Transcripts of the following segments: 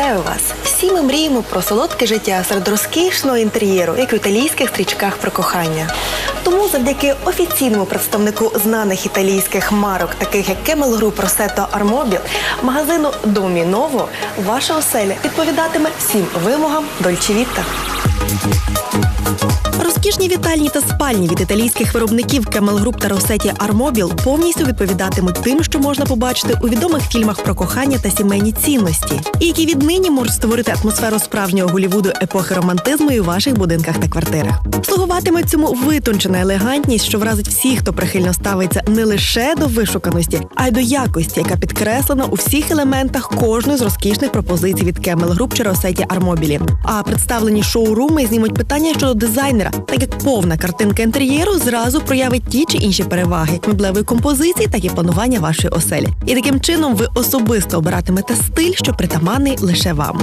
Вітаю вас! Всі ми мріємо про солодке життя серед розкішного інтер'єру, як в італійських стрічках про кохання. Тому завдяки офіційному представнику знаних італійських марок, таких як Camel Group, Rosetto Armobil, магазину Доміново, ваша оселя відповідатиме всім вимогам Vita. Розкішні вітальні та спальні від італійських виробників Camel Group та Rossetti Armobil повністю відповідатимуть тим, що можна побачити у відомих фільмах про кохання та сімейні цінності, які віднині можуть створити атмосферу справжнього Голівуду епохи романтизму і у ваших будинках та квартирах. Слугуватиме цьому витончена елегантність, що вразить всіх, хто прихильно ставиться не лише до вишуканості, а й до якості, яка підкреслена у всіх елементах кожної з розкішних пропозицій від Camel Group чи Rossetti Armobil. А представлені шоуруми знімуть питання щодо дизайнера, так як повна картинка інтер'єру зразу проявить ті чи інші переваги меблевої композиції, так і планування вашої оселі. І таким чином ви особисто обиратимете стиль, що притаманний лише вам.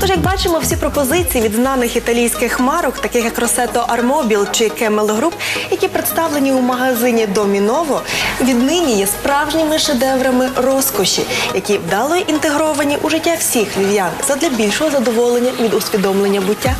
Тож, як бачимо, всі пропозиції від знаних італійських марок, таких як Росето Армобіл чи Кемел Груп, які представлені у магазині Доміново, віднині є справжніми шедеврами розкоші, які вдало інтегровані у життя всіх львів'ян задля більшого задоволення від усвідомлення буття.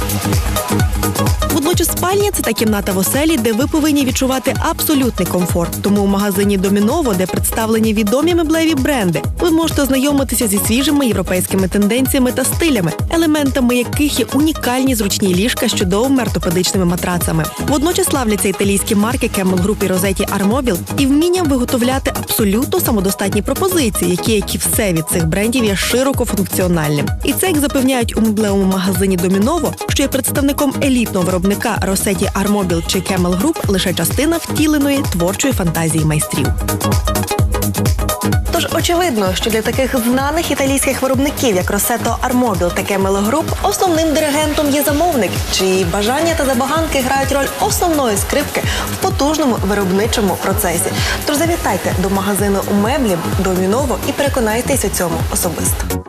Водночас спальня це та кімната в оселі, де ви повинні відчувати абсолютний комфорт. Тому у магазині Доміново, де представлені відомі меблеві бренди, ви можете ознайомитися зі свіжими європейськими тенденціями та стилями, елементами яких є унікальні зручні ліжка з чудовими ортопедичними матрацами. Водночас славляться італійські марки Camel Group і Rossetti Armobil і вмінням виготовляти абсолютно самодостатні пропозиції, які, як і все від цих брендів, є широко функціональним. І це, як запевняють у меблевому магазині Доміново, що є представником елітного виробника Rossetti Armobil чи Camel Group, лише частина втіленої творчої фантазії майстрів. Тож очевидно, що для таких знаних італійських виробників, як Rossetto Armobil та Camel Group, основним диригентом є замовник, чиї бажання та забаганки грають роль основної скрипки в потужному виробничому процесі. Тож завітайте до магазину меблів Доміново і переконайтесь у цьому особисто.